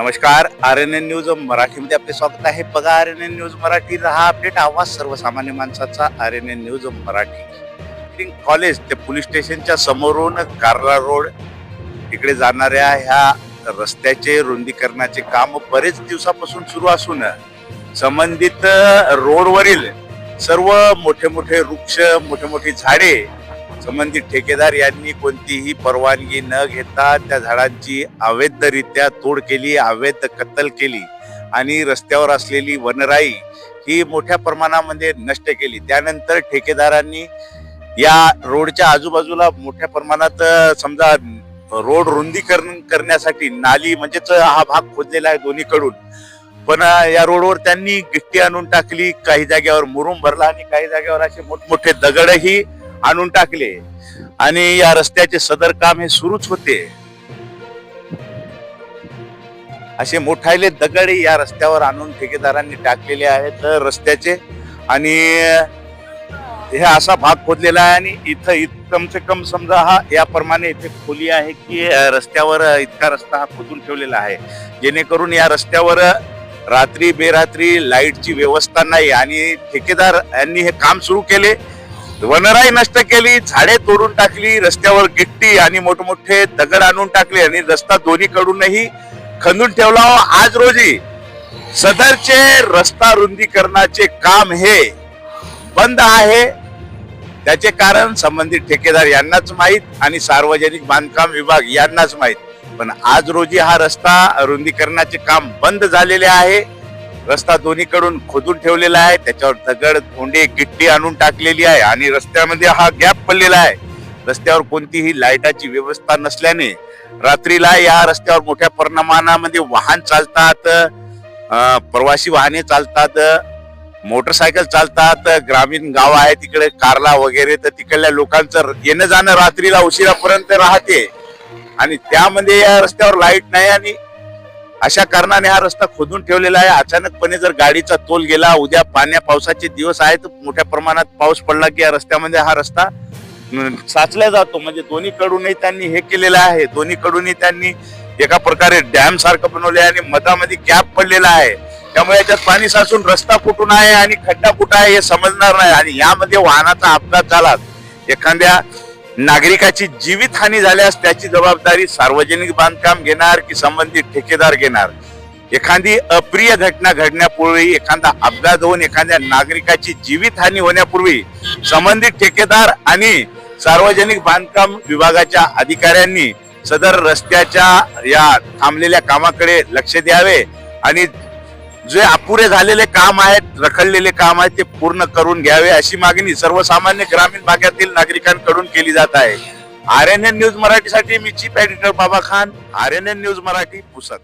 नमस्कार R N N news मराठीमध्ये आपले स्वागत आहे. बघा R N N news Marathi हा अपडेट आवाज सर्वसामान्य माणसाचा R N N news Marathi. College ते पोलीस स्टेशनच्या समोरून कार्ला रोड इकडे जाणाऱ्या ह्या रस्त्याचे रुंदीकरणाचे काम बरेच दिवसापासून सुरू असून संबंधित रोडवरील सर्व मोठे मोठे वृक्ष मोठे मोठी झाडे संबंधित ठेकेदार यांनी कोणतीही परवानगी न घेता त्या झाडांची अवैधरित्या तोड केली अवैध कत्तल केली आणि रस्त्यावर असलेली वनराई ही मोठ्या प्रमाणामध्ये नष्ट केली. त्यानंतर ठेकेदारांनी या रोडच्या आजूबाजूला मोठ्या प्रमाणात समजा रोड रुंदीकरण करण्यासाठी नाली म्हणजेच हा भाग खोदलेला आहे दोन्हीकडून. पण या रोडवर त्यांनी गिट्टी आणून टाकली काही जागेवर मुरुम भरला आणि काही जागेवर असे मोठमोठे दगडही आणून टाकले. आणि या रस्त्याचे सदर काम हे सुरूच होते. असे मोठाले दगड या रस्त्यावर आणून ठेकेदारांनी टाकलेले आहेत रस्त्याचे. आणि हे असा भाग खोदलेला आहे आणि इथं इत- कम से कम समजा हा याप्रमाणे इथे खोली आहे की रस्त्यावर इतका रस्ता हा खोदून ठेवलेला आहे. जेणेकरून या रस्त्यावर रात्री बेरात्री लाईटची व्यवस्था नाही आणि ठेकेदार यांनी हे काम सुरू केले. वनराई नष्ट केली झाडे तोडून टाकली रस्त्यावर गिट्टी आणि मोठमोठे दगड आणून टाकले आणि रस्ता दोन्हीकडूनही खंदून ठेवला. आज रोजी सदरचे रस्ता रुंदीकरणाचे काम हे बंद आहे. त्याचे कारण संबंधित ठेकेदार यांनाच माहीत आणि सार्वजनिक बांधकाम विभाग यांनाच माहीत. पण आज रोजी हा रस्ता रुंदीकरणाचे काम बंद झालेले आहे. रस्ता दोन्हीकडून खोदून ठेवलेला आहे. त्याच्यावर दगड धोंडे गिट्टी आणून टाकलेली आहे आणि रस्त्यामध्ये हा गॅप पडलेला आहे. रस्त्यावर कोणतीही लाईटाची व्यवस्था नसल्याने रात्रीला या रस्त्यावर मोठ्या प्रमाणामध्ये वाहन चालतात प्रवासी वाहने चालतात मोटरसायकल चालतात ग्रामीण गाव आहे तिकडे कारला वगैरे तर तिकडल्या लोकांचं येणं जाणं रात्रीला उशिरापर्यंत राहते. आणि त्यामध्ये या रस्त्यावर लाइट नाही आणि अशा कारणाने हा रस्ता खोदून ठेवलेला आहे. अचानकपणे जर गाडीचा तोल गेला उद्या पाण्या पावसाचे दिवस आहेत मोठ्या प्रमाणात पाऊस पडला की या रस्त्यामध्ये हा रस्ता साचला जातो. म्हणजे दोन्हीकडूनही त्यांनी हे केलेलं आहे. दोन्हीकडूनही त्यांनी एका प्रकारे डॅम सारखं बनवले आणि मधामध्ये गॅप पडलेला आहे. त्यामुळे याच्यात पाणी साचून रस्ता कुठून आहे आणि खड्डा कुठं आहे हे समजणार नाही. आणि यामध्ये वाहनाचा अपघात झाला. एखाद्या नागरिकाची जीवितहानी झाल्यास त्याची जबाबदारी सार्वजनिक बांधकाम घेणार की संबंधित ठेकेदार घेणार? एखादी अप्रिय घटना घडण्यापूर्वी एखादा अपघात होऊन एखाद्या नागरिकाची जीवितहानी होण्यापूर्वी संबंधित ठेकेदार आणि सार्वजनिक बांधकाम विभागाच्या अधिकाऱ्यांनी सदर रस्त्याच्या या थांबलेल्या कामाकडे लक्ष द्यावे आणि जे अपुरे झालेले काम आहेत रखडलेले काम आहेत ते पूर्ण करून घ्यावे अशी मागणी सर्वसामान्य ग्रामीण भागातील नागरिकांकडून केली जात आहे. आर एन एन न्यूज मराठीसाठी मी chief editor Baba Khan. R N N news Marathi Pusad.